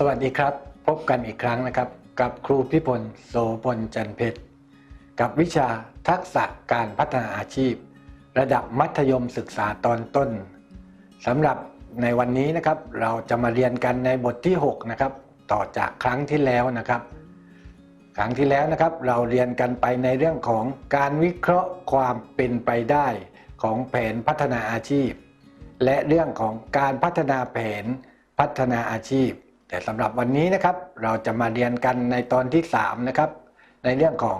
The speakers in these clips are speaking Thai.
สวัสดีครับ พบกันอีกครั้งนะครับ กับครูพิพลโสพลจันเพชร กับวิชาทักษะการพัฒนาอาชีพ ระดับมัธยมศึกษาตอนต้นสำหรับในวันนี้นะครับ เราจะมาเรียนกันในบทที่ 6 นะครับ ต่อจากครั้งที่แล้วนะครับ ครั้งที่แล้วนะครับ เราเรียนกันไปในเรื่องของการวิเคราะห์ความเป็นไปได้ของแผนพัฒนาอาชีพ และเรื่องของการพัฒนาแผนพัฒนาอาชีพ แต่สำหรับวันนี้นะครับเราจะมาเรียนกันในตอนที่ 3 นะครับ ในเรื่องของ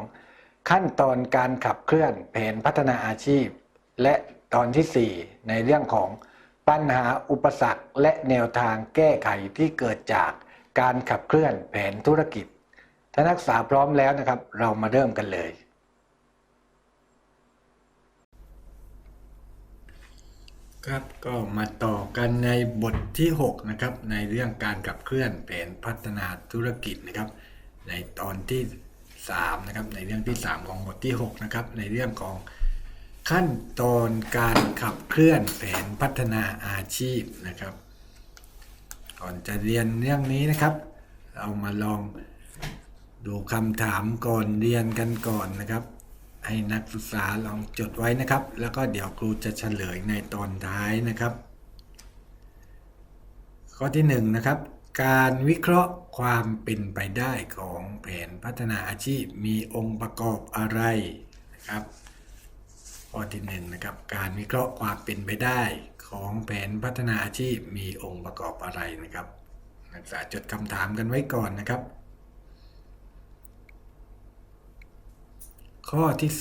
ขั้นตอนการขับเคลื่อนแผนพัฒนาอาชีพ และตอนทีสี่ 4 ในเรื่องของปัญหาอุปสรรคและแนวทางแก้ไขที่เกิดจากการขับเคลื่อนแผนธุรกิจถ้านักศึกษาพร้อมแล้วนะครับ เรามาเริ่มกันเลย ครับก็มาต่อกันในบทที่ 6 นะครับ ในเรื่องการขับเคลื่อนแผนพัฒนาธุรกิจนะครับ ในตอนที่3นะครับในเรื่องที่ 3 ของบทที่ 6 นะครับ ในเรื่องของขั้นตอนการขับเคลื่อนแผนพัฒนาอาชีพนะครับ ก่อนจะเรียนเรื่องนี้นะครับ เรามาลองดูคำถามก่อนเรียนกันก่อนนะครับ ให้นักศึกษาลองจดไว้นะครับ แล้วก็เดี๋ยวครูจะเฉลยในตอนท้ายนะครับ ข้อที่1นงนะครับการวิเคราะห์ความเป็นไปได้ของแผนพัฒนาอาชีพมีองค์ประกอบอะไรนะครับข้อที่1นงนะครับการวิเคราะห์ความเป็นไปได้ของแผนพัฒนาอาชีพมีองค์ประกอบอะไรนะครับ นักศึกษาจดคำถามกันไว้ก่อนนะครับ ข้อที่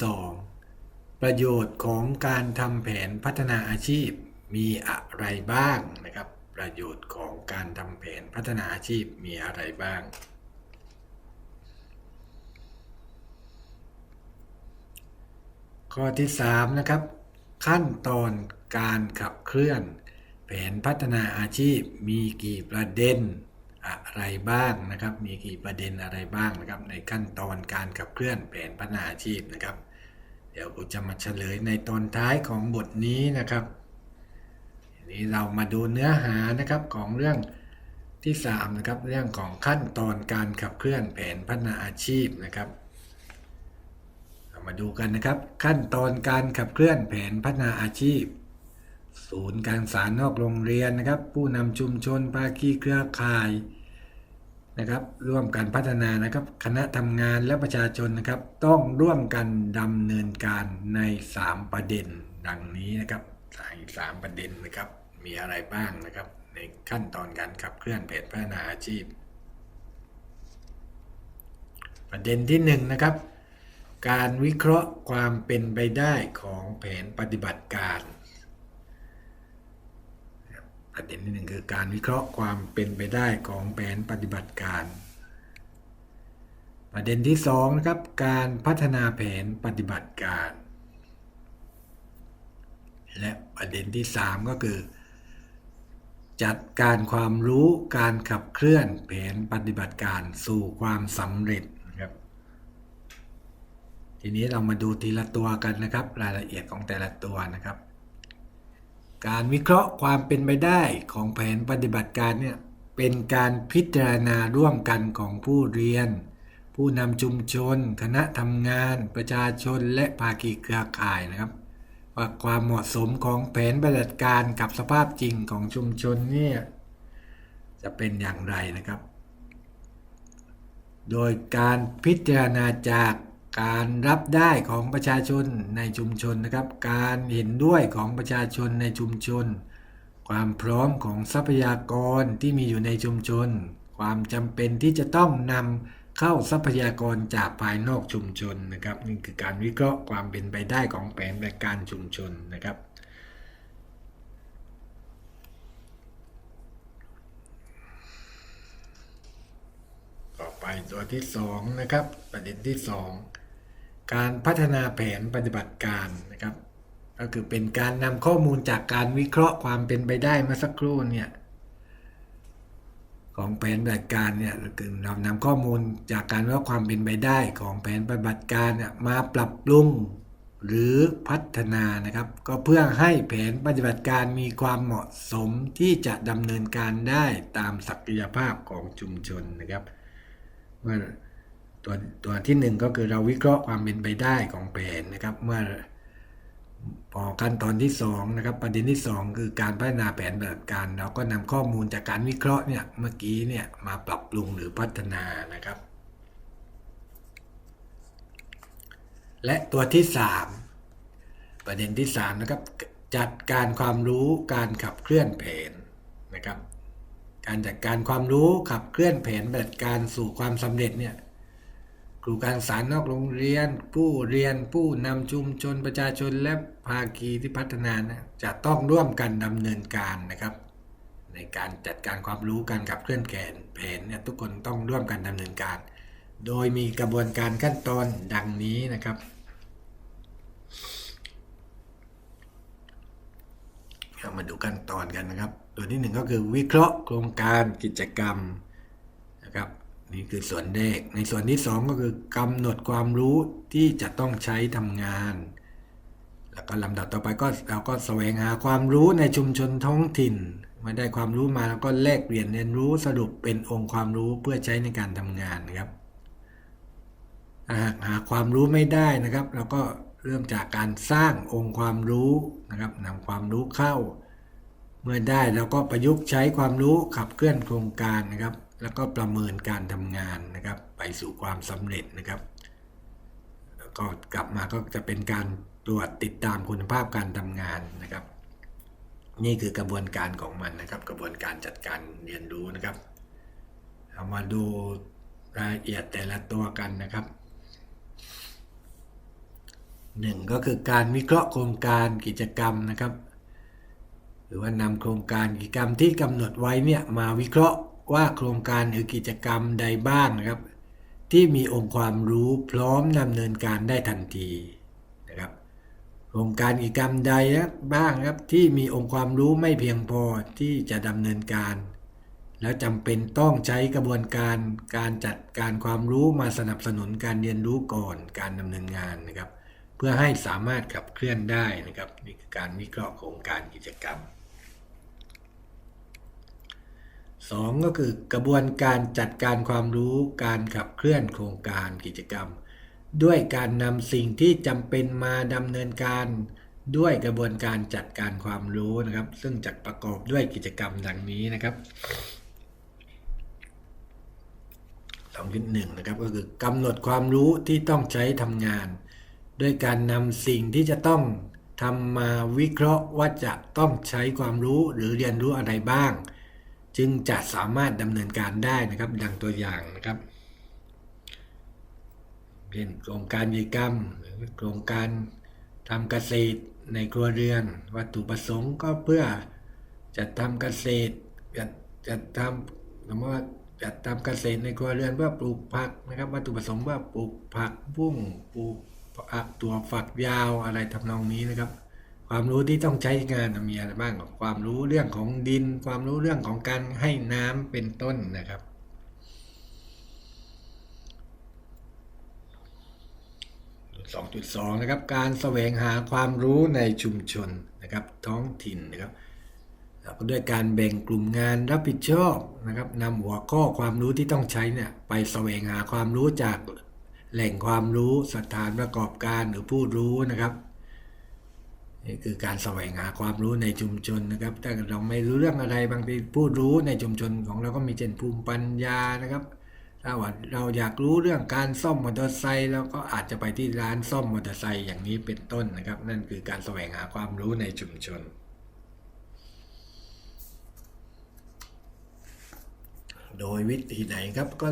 2 ประโยชน์ของการทำแผนพัฒนาอาชีพมีอะไรบ้างนะครับ ประโยชน์ของการทำแผนพัฒนาอาชีพมีอะไรบ้าง ข้อที่3นะครับ ขั้นตอนการขับเคลื่อน แผนพัฒนาอาชีพมีกี่ประเด็น อะไรบ้างนะครับ มีกี่ประเด็นอะไรบ้างนะครับ ในขั้นตอนการขับเคลื่อนแผนพัฒนาอาชีพนะครับ เดี๋ยวกูจะมาเฉลยในตอนท้ายของบทนี้นะครับทีนี้เรามาดูเนื้อหานะครับของเรื่องที่3นะครับเรื่องของขั้นตอนการขับเคลื่อนแผนพัฒนาอาชีพนะครับเรามาดูกันนะครับ ขั้นตอนการขับเคลื่อนแผนพัฒนาอาชีพ ศูนย์การสารนอกโรงเรียนนะครับ ผู้นำชุมชนภาคีเครือข่าย นะครับ ร่วมกันพัฒนานะครับ คณะทำงานและประชาชนนะครับ ต้องร่วมกันดำเนินการใน 3 ประเด็นดังนี้นะครับสาสามประเด็นนะครับ มีอะไรบ้างนะครับ ในขั้นตอนการขับเคลื่อนแผนพัฒนาอาชีพ ประเด็นที่1นนะครับ การวิเคราะห์ความเป็นไปได้ของแผนปฏิบัติการ ประเด็นที่หนึ่งคือการวิเคราะห์ความเป็นไปได้ของแผนปฏิบัติการ ประเด็นที่สองนะครับการพัฒนาแผนปฏิบัติการ และประเด็นที่สามก็คือ จัดการความรู้การขับเคลื่อนแผนปฏิบัติการสู่ความสำเร็จนะครับ ทีนี้เรามาดูทีละตัวกันนะครับ รายละเอียดของแต่ละตัวนะครับ การวิเคราะห์ความเป็นไปได้ของแผนปฏิบัติการเนี่ยเป็นการพิจารณาร่วมกันของผู้เรียน ผู้นำชุมชน คณะทำงาน ประชาชนและภาคีเครือข่ายนะครับ ว่าความเหมาะสมของแผนปฏิบัติการกับสภาพจริงของชุมชนเนี่ยจะเป็นอย่างไรนะครับ โดยการพิจารณาจาก การรับได้ของประชาชนในชุมชนนะครับ การเห็นด้วยของประชาชนในชุมชน ความพร้อมของทรัพยากรที่มีอยู่ในชุมชน ความจำเป็นที่จะต้องนำเข้าทรัพยากรจากภายนอกชุมชนนะครับนี่คือการวิเคราะห์ความเป็นไปได้ของแผนบริการชุมชนนะครับทตัวที่สองนะครับประเด็นที่สอง การพัฒนาแผนปฏิบัติการนะครับ ก็คือเป็นการนำข้อมูลจากการวิเคราะห์ความเป็นไปได้เมื่อสักครู่เนี่ยของแผนปฏิบัติการเนี่ยคือเรานำข้อมูลจากการวิเคราะห์ความเป็นไปได้ของแผนปฏิบัติการเนี่ยมาปรับปรุงหรือพัฒนานะครับ ก็เพื่อให้แผนปฏิบัติการมีความเหมาะสมที่จะดำเนินการได้ตามศักยภาพของชุมชนนะครับเมื่อ ตัวตัวที่หนึ่งก็คือเราวิเคราะห์ความเป็นไปได้ของแผนนะครับ เมื่อพอขั้นตอนที่สองนะครับ ประเด็นที่สองคือการพัฒนาแผนปฏิบัติการ เราก็นำข้อมูลจากการวิเคราะห์เนี่ยเมื่อกี้เนี่ยมาปรับปรุงหรือพัฒนานะครับ และตัวที่สามประเด็นที่สามนะครับจัดการความรู้การขับเคลื่อนแผนนะครับ การจัดการความรู้ขับเคลื่อนแผนปฏิบัติการสู่ความสำเร็จเนี่ย รูการศึกษานอกโรงเรียน ผู้เรียนผู้นำชุมชนประชาชนและภาคีที่พัฒนานะจะต้องร่วมกันดำเนินการนะครับ ในการจัดการความรู้การขับเคลื่อนแผนแผนเนี่ยทุกคนต้องร่วมกันดำเนินการ โดยมีกระบวนการขั้นตอนดังนี้นะครับมาดูขั้นตอนกันนะครับ ตัวที่หนึ่งก็คือวิเคราะห์โครงการกิจกรรม นี่คือส่วนแรก ในส่วนที่สองก็คือกำหนดความรู้ที่จะต้องใช้ทำงาน แล้วก็ลำดับต่อไปก็เราก็แสวงหาความรู้ในชุมชนท้องถิ่นเมื่อได้ความรู้มาแล้วก็แลกเปลี่ยนเรียนรู้สรุปเป็นองค์ความรู้เพื่อใช้ในการทำงานนะครับหากหาความรู้ไม่ได้นะครับเราก็เริ่มจากการสร้างองค์ความรู้นะครับนำความรู้เข้า เมื่อได้เราก็ประยุกต์ใช้ความรู้ขับเคลื่อนโครงการนะครับ แล้วก็ประเมินการทำงานนะครับ ไปสู่ความสำเร็จนะครับ แล้วก็กลับมาก็จะเป็นการตรวจติดตามคุณภาพการทำงานนะครับ นี่คือกระบวนการของมันนะครับ กระบวนการจัดการเรียนรู้นะครับเอามาดูรายละเอียดแต่ละตัวกันนะครับหนึ่งก็คือการวิเคราะห์โครงการกิจกรรมนะครับ หรือว่านำโครงการกิจกรรมที่กำหนดไว้เนี่ยมาวิเคราะห์ ว่าโครงการหรือกิจกรรมใดบ้างนะครับ ที่มีองค์ความรู้พร้อมดำเนินการได้ทันทีนะครับโครงการกิจกรรมใดนะบ้างครับที่มีองค์ความรู้ไม่เพียงพอที่จะดำเนินการ แล้วจำเป็นต้องใช้กระบวนการการจัดการความรู้มาสนับสนุนการเรียนรู้ก่อนการดำเนินงานนะครับ เพื่อให้สามารถขับเคลื่อนได้นะครับนี่คือการวิเคราะห์โครงการกิจกรรม สองก็คือกระบวนการจัดการความรู้การขับเคลื่อนโครงการกิจกรรม ด้วยการนำสิ่งที่จำเป็นมาดำเนินการ ด้วยกระบวนการจัดการความรู้นะครับ ซึ่งจะประกอบด้วยกิจกรรมดังนี้นะครับสองที่หนึ่งนะครับก็คือกำหนดความรู้ที่ต้องใช้ทำงาน ด้วยการนำสิ่งที่จะต้องทำมาวิเคราะห์ว่าจะต้องใช้ความรู้หรือเรียนรู้อะไรบ้าง จึงจะสามารถดำเนินการได้นะครับ ดังตัวอย่างนะครับเช่นโครงการกิกรรมหรือโครงการทำเกษตรในครัวเรือน วัตถุประสงค์ก็เพื่อจัดทำเกษตรจัดจัดทำสมมติว่าจัดทำเกษตรในครัวเรือนเพื่อปลูกผักนะครับ วัตถุประสงค์ว่าปลูกผักบุ้งปลูกผักตัวฝักยาวอะไรทำนองนี้นะครับ ความรู้ที่ต้องใช้งานมีอะไรบ้างความรู้เรื่องของดิน ความรู้เรื่องของการให้น้ำเป็นต้นนะครับ 2.2 นะครับ การแสวงหาความรู้ในชุมชนนะครับท้องถิ่นนะครับก็ด้วยการแบ่งกลุ่มงานรับผิดชอบนะครับนำหัวข้อความรู้ที่ต้องใช้เนี่ยไปแสวงหาความรู้จากแหล่งความรู้สถานประกอบการหรือผู้รู้นะครับ นี่คือการแสวงหาความรู้ในชุมชนนะครับ ถ้าเราไม่รู้เรื่องอะไรบางทีผู้รู้ในชุมชนของเราก็มีเจนภูมิปัญญานะครับถ้าว่าเราอยากรู้เรื่องการซ่อมมอเตอร์ไซค์เราก็อาจจะไปที่ร้านซ่อมมอเตอร์ไซค์อย่างนี้เป็นต้นนะครับ นั่นคือการแสวงหาความรู้ในชุมชน โดยวิธีไหนครับก็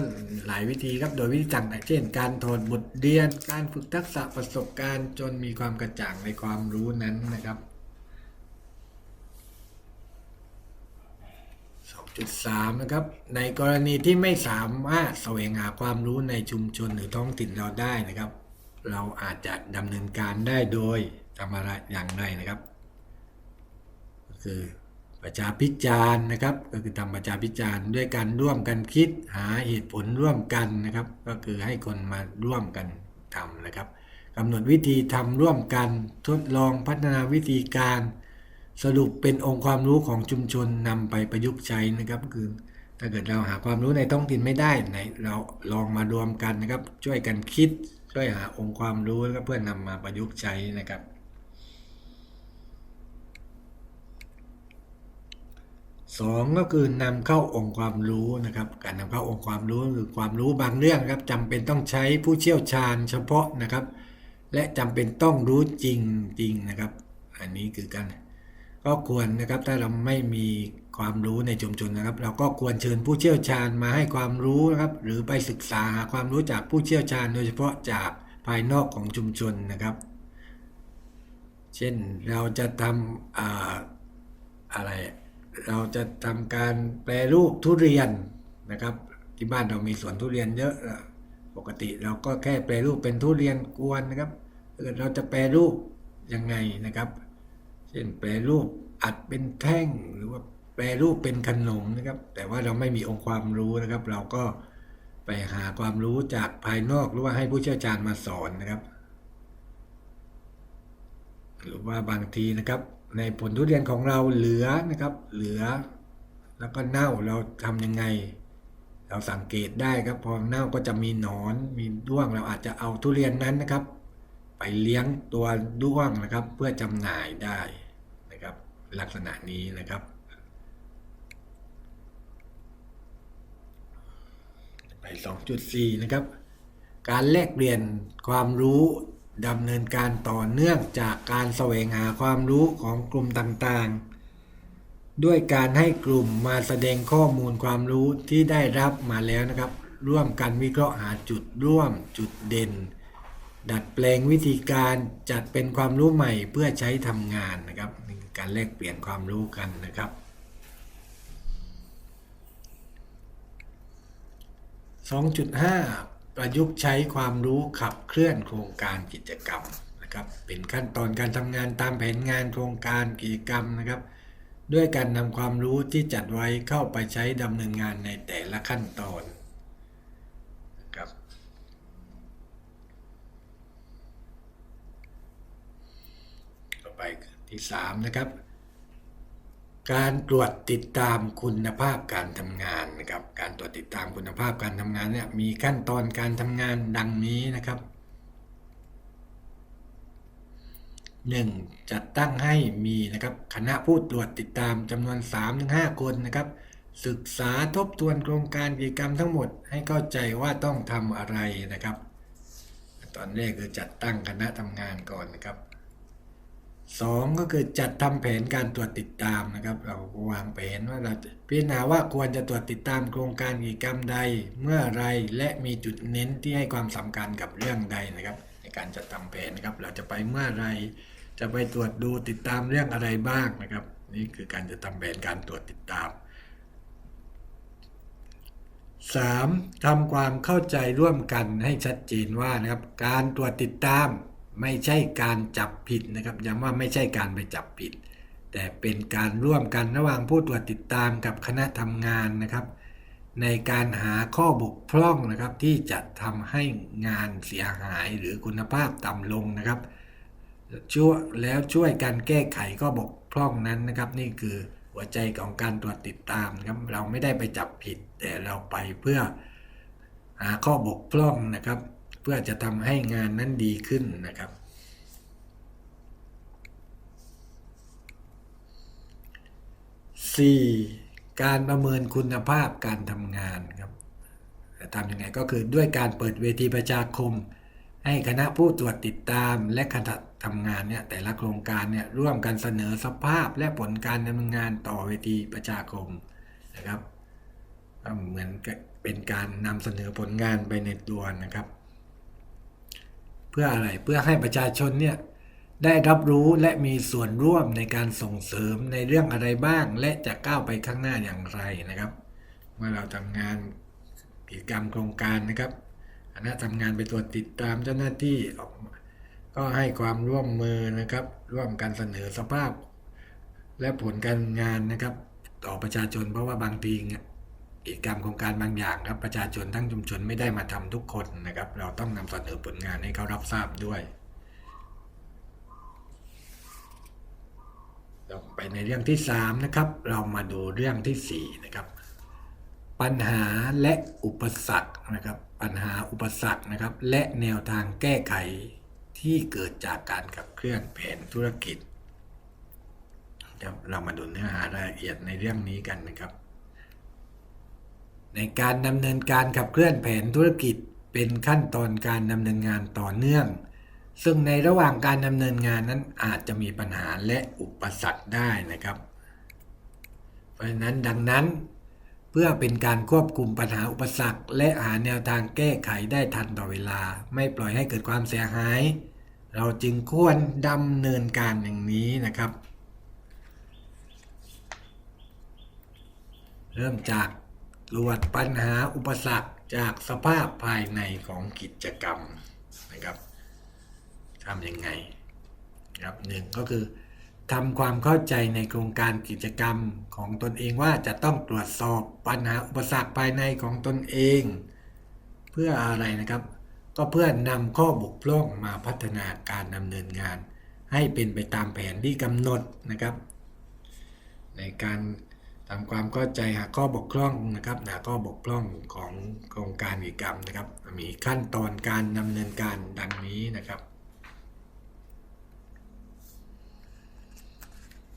หลายวิธีครับโดยวิธีต่างๆเช่น การถอดบทเรียน การฝึกทักษะประสบการณ์จนมีความกระจ่างในความรู้นั้นนะครับ 2.3 นะครับ ในกรณีที่ไม่สามารถแสวงหาความรู้ในชุมชนหรือท้องถิ่นเราได้นะครับ เราอาจจะดำเนินการได้โดยทำอะไรอย่างไรนะครับ ก็คือ ประชาพิจารณ์นะครับ ก็คือทำประชาพิจารณ์ด้วยการร่วมกันคิดหาเหตุผลร่วมกันนะครับ ก็คือให้คนมาร่วมกันทำนะครับกำหนดวิธีทำร่วมกันทดลองพัฒนาวิธีการ สรุปเป็นองค์ความรู้ของชุมชนนำไปประยุกต์ใช้นะครับ คือถ้าเกิดเราหาความรู้ในท้องถิ่นไม่ได้ไหนเราลองมารวมกันนะครับ ช่วยกันคิดช่วยหาองค์ความรู้แล้วก็เพื่อนำมาประยุกต์ใช้นะครับ สองก็คือนำเข้าองค์ความรู้นะครับ การนำเข้าองค์ความรู้คือความรู้บางเรื่องครับจำเป็นต้องใช้ผู้เชี่ยวชาญเฉพาะนะครับ และจำเป็นต้องรู้จริงจริงนะครับ อันนี้คือกันก็ควรนะครับถ้าเราไม่มีความรู้ในชุมชนนะครับ เราก็ควรเชิญผู้เชี่ยวชาญมาให้ความรู้นะครับ หรือไปศึกษาหาความรู้จากผู้เชี่ยวชาญ โดยเฉพาะจากภายนอกของชุมชนนะครับ เช่นเราจะทำออะไร เราจะทำการแปรรูปทุเรียนนะครับ ที่บ้านเรามีสวนทุเรียนเยอะปกติเราก็แค่แปรรูปเป็นทุเรียนกวนนะครับเกิดเราจะแปรรูปยังไงนะครับ เช่นแปรรูปอัดเป็นแท่งหรือว่าแปรรูปเป็นขนมนะครับ แต่ว่าเราไม่มีองค์ความรู้นะครับ เราก็ไปหาความรู้จากภายนอกหรือว่าให้ผู้เชี่ยวชาญมาสอนนะครับ หรือว่าบางทีนะครับ ในผลทุเรียนของเราเหลือนะครับ เหลือ แล้วก็เน่าเราทำยังไง เราสังเกตได้ครับพอเน่าก็จะมีหนอนมีด้วงเราอาจจะเอาทุเรียนนั้นนะครับ ไปเลี้ยงตัวด้วงนะครับ เพื่อจำหน่ายได้นะครับ ลักษณะนี้นะครับไป2.4นะครับ การแลกเปลี่ยนความรู้ ดำเนินการต่อเนื่องจากการแสวงหาความรู้ของกลุ่มต่างๆ ด้วยการให้กลุ่มมาแสดงข้อมูลความรู้ที่ได้รับมาแล้วนะครับ ร่วมกันวิเคราะห์หาจุดร่วมจุดเด่น ดัดแปลงวิธีการจัดเป็นความรู้ใหม่เพื่อใช้ทำงานนะครับนี่คือการแลกเปลี่ยนความรู้กันนะครับ2.5 ประยุกต์ใช้ความรู้ขับเคลื่อนโครงการกิจกรรมนะครับเป็นขั้นตอนการทำงานตามแผนงานโครงการกิจกรรมนะครับ ด้วยการนำความรู้ที่จัดไว้เข้าไปใช้ดำเนินงานในแต่ละขั้นตอนนะครับต่อไปที่3นะครับ การตรวจติดตามคุณภาพการทำงานนะครับ การตรวจติดตามคุณภาพการทำงานเนี่ยมีขั้นตอนการทำงานดังนี้นะครับ 1. จัดตั้งให้มีนะครับคณะผู้ตรวจติดตามจำนวน 3-5 คนนะครับ ศึกษาทบทวนโครงการกิจกรรมทั้งหมดให้เข้าใจว่าต้องทำอะไรนะครับ ตอนแรกคือจัดตั้งคณะทำงานก่อนนะครับ สองก็คือจัดทำแผนการตรวจติดตามนะครับ เราวางแผนว่าเราพิจารณาว่าควรจะตรวจติดตามโครงการกิจกรรมใดเมื่อไรและมีจุดเน้นที่ให้ความสำคัญกับเรื่องใดนะครับ ในการจัดทำแผนนะครับ เราจะไปเมื่อไรจะไปตรวจดูติดตามเรื่องอะไรบ้างนะครับ นี่คือการจะทำแผนการตรวจติดตาม 3. ทำความเข้าใจร่วมกันให้ชัดเจนว่านะครับ การตรวจติดตาม ไม่ใช่การจับผิดนะครับย้ำว่าไม่ใช่การไปจับผิด แต่เป็นการร่วมกันระหว่างผู้ตรวจติดตามกับคณะทำงานนะครับ ในการหาข้อบกพร่องนะครับ ที่จะทำให้งานเสียหายหรือคุณภาพต่ำลงนะครับช่วยแล้วช่วยกันแก้ไขข้อบกพร่องนั้นนะครับ นี่คือหัวใจของการตรวจติดตามครับเราไม่ได้ไปจับผิด แต่เราไปเพื่อหาข้อบกพร่องนะครับ พื่อจะทำให้งานนั้นดีขึ้นนะครับ 4. การประเมินคุณภาพการทำงานครับจะทำยังไงก็คือด้วยการเปิดเวทีประชาคม ให้คณะผู้ตรวจติดตามและคณะทำงานเนี่ยแต่ละโครงการเนี่ยร่วมกันเสนอสภาพและผลการดำเนินงานต่อเวทีประชาคมนะครับเหมือนเป็นการนำเสนอผลงานไปในตัวนะครับ พื่ออะไรเพื่อให้ประชาชนเนี่ยได้รับรู้และมีส่วนร่วมในการส่งเสริมในเรื่องอะไรบ้าง และจะก้าวไปข้างหน้าอย่างไรนะครับ เมื่อเราทำงานกิจกรรมโครงการนะครับคณะทำงานไปตรวจติดตามเจ้าหน้าที่ออกก็ให้ความร่วมมือนะครับ ร่วมกันเสนอสภาพ และผลการงานนะครับ ต่อประชาชนเพราะว่าบางทีเนี่ย กิจกรรมโครงการบางอย่างครับประชาชนทั้งชุมชนไม่ได้มาทำทุกคนนะครับ เราต้องนำเสนอผลงานให้เขารับทราบด้วยเราไปในเรื่องที่สามนะครับเรามาดูเรื่องที่สี่นะครับปัญหาและอุปสรรคนะครับปัญหาอุปสรรคนะครับและแนวทางแก้ไขที่เกิดจากการขับเคลื่อนแผนธุรกิจเรามาดูเนื้อหารายละเอียดในเรื่องนี้กันนะครับ ในการดำเนินการขับเคลื่อนแผนธุรกิจเป็นขั้นตอนการดำเนินงานต่อเนื่อง ซึ่งในระหว่างการดำเนินงานนั้นอาจจะมีปัญหาและอุปสรรคได้นะครับ เพราะฉะนั้นดังนั้นเพื่อเป็นการควบคุมปัญหาอุปสรรค และหาแนวทางแก้ไขได้ทันต่อเวลา ไม่ปล่อยให้เกิดความเสียหาย เราจึงควรดำเนินการอย่างนี้นะครับ เริ่มจาก ตรวจปัญหาอุปสรรคจากสภาพภายในของกิจกรรมนะครับทำยังไงครับหนึ่งก็คือทำความเข้าใจในโครงการกิจกรรมของตนเองว่าจะต้องตรวจสอบปัญหาอุปสรรคภายในของตนเอง เพื่ออะไรนะครับ ก็เพื่อนำข้อบกพร่องมาพัฒนาการดำเนินงาน ให้เป็นไปตามแผนที่กำหนดนะครับ ในการ ทำความเข้าใจหาข้อบกพร่องนะครับหาข้อบกพร่องของโครงการกิจกรรมนะครับ มีขั้นตอนการดำเนินการดังนี้นะครับ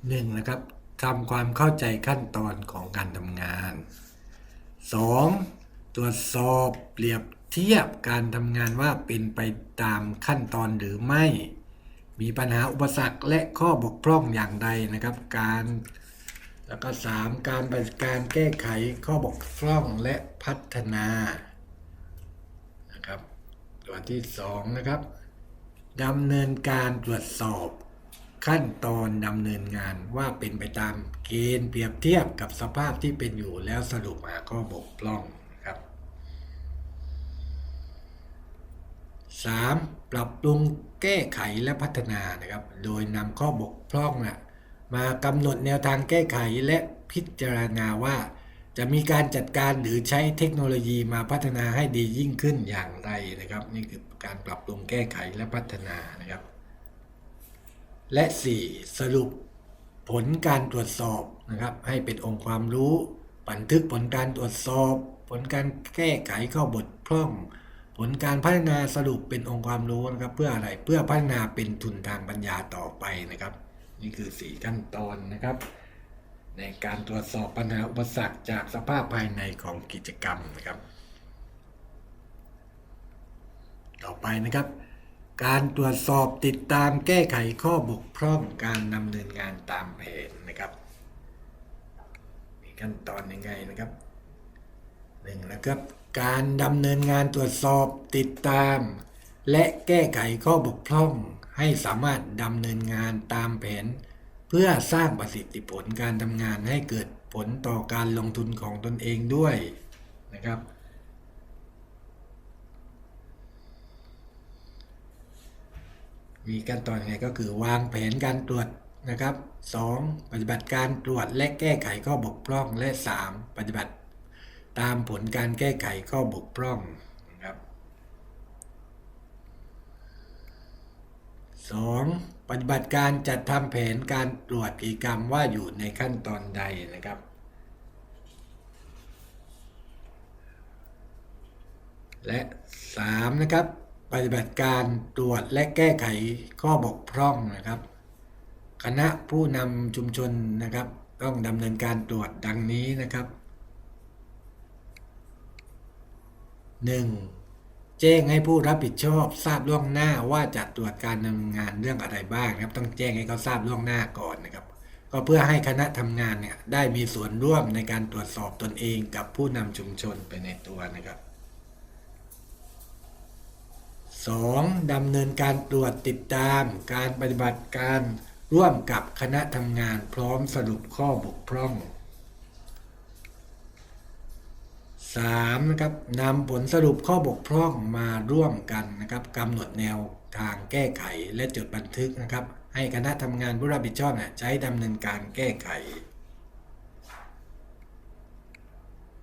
หนึ่งนะครับทำความเข้าใจขั้นตอนของการทำงาน 2. ตรวจสอบเปรียบเทียบการทำงานว่าเป็นไปตามขั้นตอนหรือไม่ มีปัญหาอุปสรรคและข้อบกพร่องอย่างใดนะครับ การ แล้วก็ 3. การปฏิบัติการแก้ไขข้อบกพร่องและพัฒนานะครับตัวที่ 2 นะครับดำเนินการตรวจสอบ ขั้นตอนดำเนินงานว่าเป็นไปตามเกณฑ์เปรียบเทียบกับสภาพที่เป็นอยู่แล้วสรุปหาข้อบกพร่องนะครับ 3. ปรับปรุงแก้ไขและพัฒนานะครับ โดยนำข้อบกพร่องนะ มากำหนดแนวทางแก้ไขและพิจารณาว่า จะมีการจัดการหรือใช้เทคโนโลยีมาพัฒนาให้ดียิ่งขึ้นอย่างไรนะครับ นี่คือการปรับปรุงแก้ไขและพัฒนานะครับ และ 4. สรุปผลการตรวจสอบนะครับ ให้เป็นองค์ความรู้ บันทึกผลการตรวจสอบ ผลการแก้ไขข้อบกพร่องผลการพัฒนาสรุปเป็นองค์ความรู้นะครับ เพื่ออะไรเพื่อพัฒนาเป็นทุนทางปัญญาต่อไปนะครับ นี่คือ 4 ขั้นตอนนะครับ ในการตรวจสอบปัญหาอุปสรรคจากสภาพภายในของกิจกรรมนะครับ ต่อไปนะครับ การตรวจสอบติดตามแก้ไขข้อบกพร่องการดำเนินงานตามแผนนะครับ มีขั้นตอนยังไงนะครับหนึ่งนะครับการดำเนินงานตรวจสอบติดตาม และแก้ไขข้อบกพร่อง ให้สามารถดำเนินงานตามแผน เพื่อสร้างประสิทธิผลการทำงานให้เกิดผลต่อการลงทุนของตนเองด้วยนะครับ มีขั้นตอนยังไงก็คือวางแผนการตรวจนะครับ 2. ปฏิบัติการตรวจและแก้ไขข้อบกพร่องและ 3. ปฏิบัติตามผลการแก้ไขข้อบกพร่องนะครับ 2. ปฏิบัติการจัดทำแผนการตรวจกิจกรรมว่าอยู่ในขั้นตอนใดนะครับ และ 3. นะครับ ปฏิบัติการตรวจและแก้ไขข้อบกพร่องนะครับ คณะผู้นำชุมชนนะครับ ต้องดำเนินการตรวจดังนี้นะครับ 1. แจ้งให้ผู้รับผิดชอบทราบล่วงหน้าว่าจะตรวจการดำเนินงานเรื่องอะไรบ้างนะครับ ต้องแจ้งให้เขาทราบล่วงหน้าก่อนนะครับ ก็เพื่อให้คณะทำงานเนี่ยได้มีส่วนร่วมในการตรวจสอบตนเองกับผู้นำชุมชนไปในตัวนะครับ 2. ดำเนินการตรวจติดตามการปฏิบัติการร่วมกับคณะทำงานพร้อมสรุปข้อบกพร่อง 3. นะครับนำผลสรุปข้อบกพร่องมาร่วมกันนะครับกำหนดแนวทางแก้ไขและจดบันทึกนะครับ ให้คณะทำงานผู้รับผิดชอบเนี่ยใช้ดำเนินการแก้ไข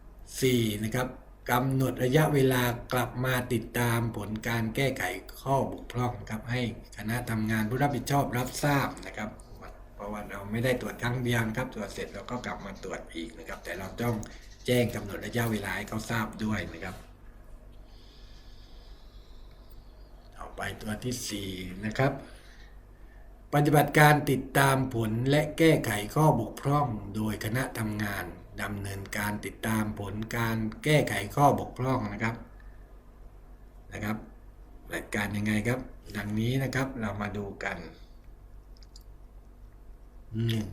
4. นะครับกำหนดระยะเวลากลับมาติดตามผลการแก้ไขข้อบกพร่องครับให้คณะทำงานผู้รับผิดชอบรับทราบนะครับเพราะว่าเราไม่ได้ตรวจครั้งเดียวครับตรวจเสร็จเราก็กลับมาตรวจอีกนะครับ แต่เราต้อง แจ้งกำหนดระยะเวลาให้เขาทราบด้วยนะครับเอาไปตัวที่ 4 นะครับ ปฏิบัติการติดตามผลและแก้ไขข้อบกพร่องโดยคณะทำงานดำเนินการติดตามผลการแก้ไขข้อบกพร่องนะครับนะครับปฏิบัติการยังไงครับ ดังนี้นะครับเรามาดูกันหนึ่ง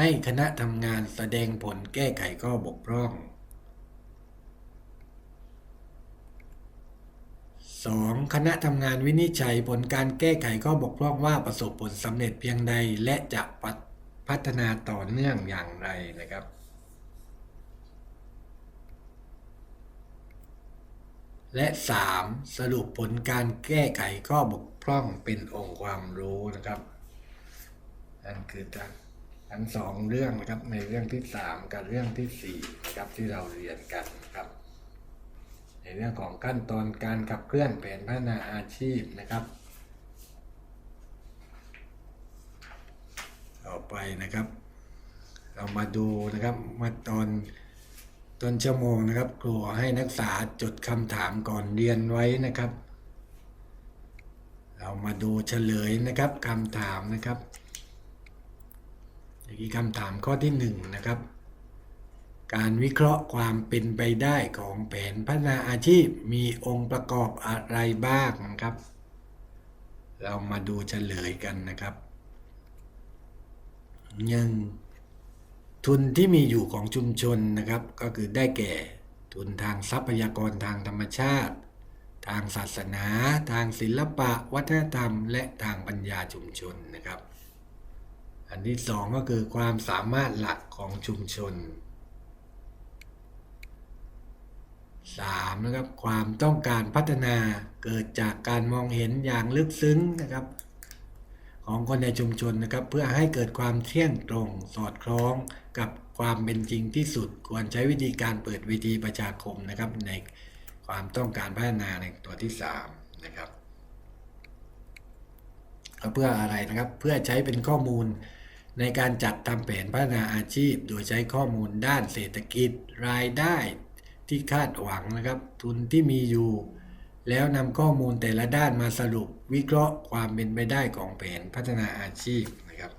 ให้คณะทำงานแสดงผลแก้ไขข้อบกพร่อง 2. คณะทำงานวินิจฉัยผลการแก้ไขข้อบกพร่องว่าประสบผลสำเร็จเพียงใดและจะพัฒนาต่อเนื่องอย่างไรนะครับ และ 3. สรุปผลการแก้ไขข้อบกพร่องเป็นองค์ความรู้นะครับนั่นคือทั้ง ทั้งสองเรื่องนะครับในเรื่องที่3กับเรื่องที่4นะครับที่เราเรียนกันนะครับ ในเรื่องของขั้นตอนการขับเคลื่อนแผนพัฒนาอาชีพนะครับ ต่อไปนะครับ เรามาดูนะครับมาตอนต้นชั่วโมงนะครับครูให้นักศึกษาจดคำถามก่อนเรียนไว้นะครับ เรามาดูเฉลยนะครับคำถามนะครับ อย่างนี้คำถามข้อที่หนึ่งนะครับ การวิเคราะห์ความเป็นไปได้ของแผนพัฒนาอาชีพมีองค์ประกอบอะไรบ้างนะครับ เรามาดูเฉลยกันนะครับหนึ่งทุนที่มีอยู่ของชุมชนนะครับ ก็คือได้แก่ทุนทางทรัพยากรทางธรรมชาติ ทางศาสนา ทางศิลปะ วัฒนธรรม และทางปัญญาชุมชนนะครับ อันที่สองก็คือความสามารถหลักของชุมชน 3. นะครับความต้องการพัฒนาเกิดจากการมองเห็นอย่างลึกซึ้งนะครับ ของคนในชุมชนนะครับ เพื่อให้เกิดความเที่ยงตรงสอดคล้องกับความเป็นจริงที่สุด ควรใช้วิธีการเปิดวิธีประชาคมนะครับ ในความต้องการพัฒนาในตัวที่3นะครับเพื่ออะไรนะครับเพื่อใช้เป็นข้อมูล ในการจัดทำแผนพัฒนาอาชีพ โดยใช้ข้อมูลด้านเศรษฐกิจ รายได้ที่คาดหวังนะครับ ทุนที่มีอยู่ แล้วนำข้อมูลแต่ละด้านมาสรุป วิเคราะห์ความเป็นไปได้ของแผนพัฒนาอาชีพนะครับ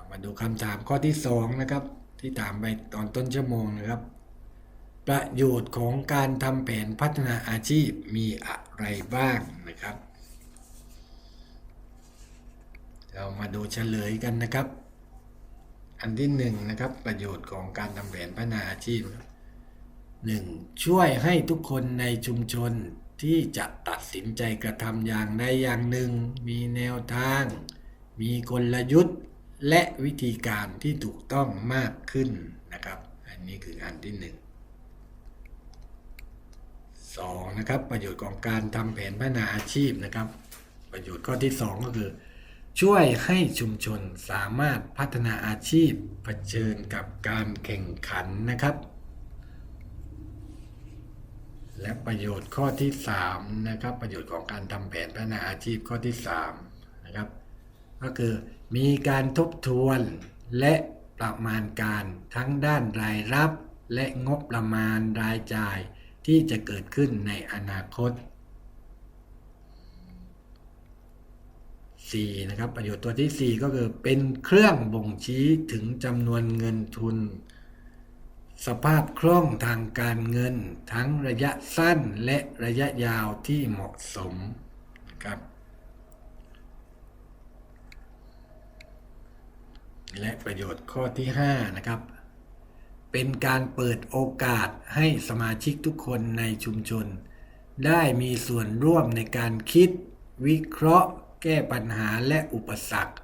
ามาดูคำถามข้อที่2นะครับที่ถามไปตอนต้นชั่วโมงนะครับ ประโยชน์ของการทำแผนพัฒนาอาชีพมีอะไรบ้างนะครับ เรามาดูเฉลยกันนะครับ อันที่หนึ่งนะครับ ประโยชน์ของการทำแผนพัฒนาอาชีพหนึ่งช่วยให้ทุกคนในชุมชนที่จะตัดสินใจกระทำอย่างใดอย่างหนึ่ง มีแนวทาง มีกลยุทธ์และวิธีการที่ถูกต้องมากขึ้นนะครับ อันนี้คืออันที่หนึ่งสองนะครับประโยชน์ของการทำแผนพัฒนาอาชีพนะครับ ประโยชน์ข้อที่สองก็คือ ช่วยให้ชุมชนสามารถพัฒนาอาชีพเผชิญกับการแข่งขันนะครับ และประโยชน์ข้อที่3นะครับประโยชน์ของการทำแผนพัฒนาอาชีพข้อที่3นะครับก็คือมีการทบทวนและประมาณการทั้งด้านรายรับ และงบประมาณรายจ่ายที่จะเกิดขึ้นในอนาคต 4. นะครับประโยชน์ตัวที่ 4 ก็คือเป็นเครื่องบ่งชี้ถึงจำนวนเงินทุน สภาพคล่องทางการเงิน ทั้งระยะสั้นและระยะยาวที่เหมาะสมนะครับ และประโยชน์ข้อที่ 5 นะครับ เป็นการเปิดโอกาสให้สมาชิกทุกคนในชุมชน ได้มีส่วนร่วมในการคิดวิเคราะห์ แก้ปัญหาและอุปสรรค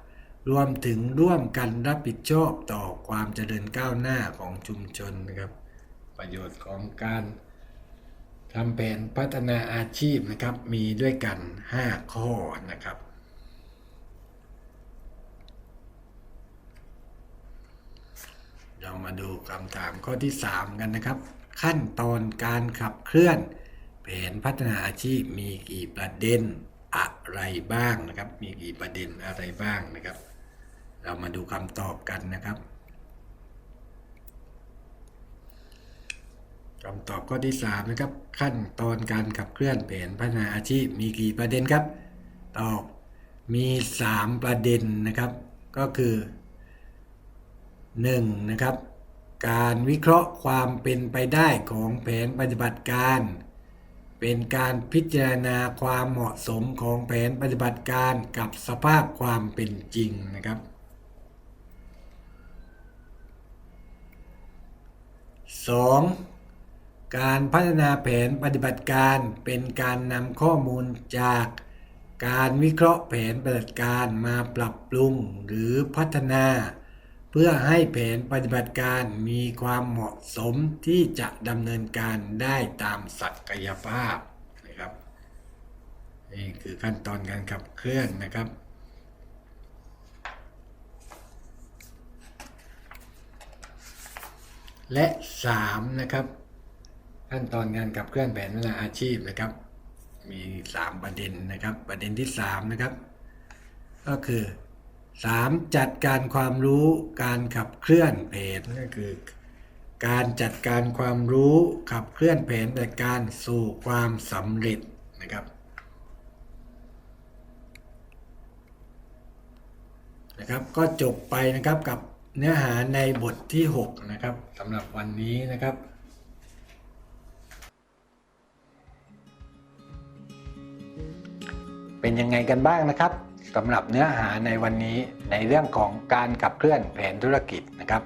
รวมถึงร่วมกันรับผิดชอบต่อความเจริญก้าวหน้าของชุมชนนะครับ ประโยชน์ของการทำแผนพัฒนาอาชีพนะครับ มีด้วยกัน 5 ข้อนะครับ เรามาดูคำถามข้อที่ 3 กันนะครับ ขั้นตอนการขับเคลื่อน แผนพัฒนาอาชีพมีกี่ประเด็น อะไรบ้างนะครับ มีกี่ประเด็นอะไรบ้างนะครับ เรามาดูคำตอบกันนะครับคำตอบข้อที่3นะครับขั้นตอนการขับเคลื่อนแผนพัฒนาอาชีพมีกี่ประเด็นครับ ตอบมี 3 ประเด็นนะครับ ก็คือ 1. นะครับการวิเคราะห์ความเป็นไปได้ของแผนปฏิบัติการ เป็นการพิจารณาความเหมาะสมของแผนปฏิบัติการกับสภาพความเป็นจริงนะครับ 2. การพัฒนาแผนปฏิบัติการเป็นการนำข้อมูลจากการวิเคราะห์แผนปฏิบัติการมาปรับปรุงหรือพัฒนา เพื่อให้แผนปฏิบัติการมีความเหมาะสมที่จะดำเนินการได้ตามศักยภาพนะครับนี่คือขั้นตอนการขับเคลื่อนนะครับ และ 3 นะครับ ขั้นตอนการขับเคลื่อนแผนพัฒนาอาชีพนะครับ มี 3 ประเด็นนะครับ ประเด็นที่ 3 นะครับ ก็คือ 3. จัดการความรู้การขับเคลื่อนแผนก็คือ การจัดการความรู้ขับเคลื่อนแผนแต่การสู่ความสำเร็จนะครับนะครับก็จบไปนะครับกับเนื้อหาในบทที่ 6 นะครับสำหรับวันนี้นะครับเป็นยังไงกันบ้างนะครับ สำหรับเนื้อหาในวันนี้ในเรื่องของการขับเคลื่อนแผนธุรกิจนะครับ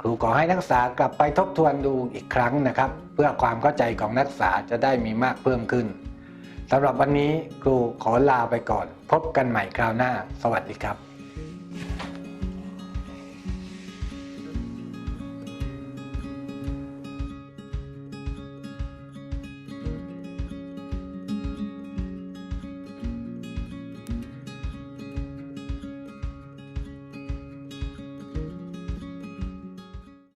ครูขอให้นักศึกษากลับไปทบทวนดูอีกครั้งนะครับ เพื่อความเข้าใจของนักศึกษาจะได้มีมากเพิ่มขึ้นสำหรับวันนี้ครูขอลาไปก่อน พบกันใหม่คราวหน้า สวัสดีครับ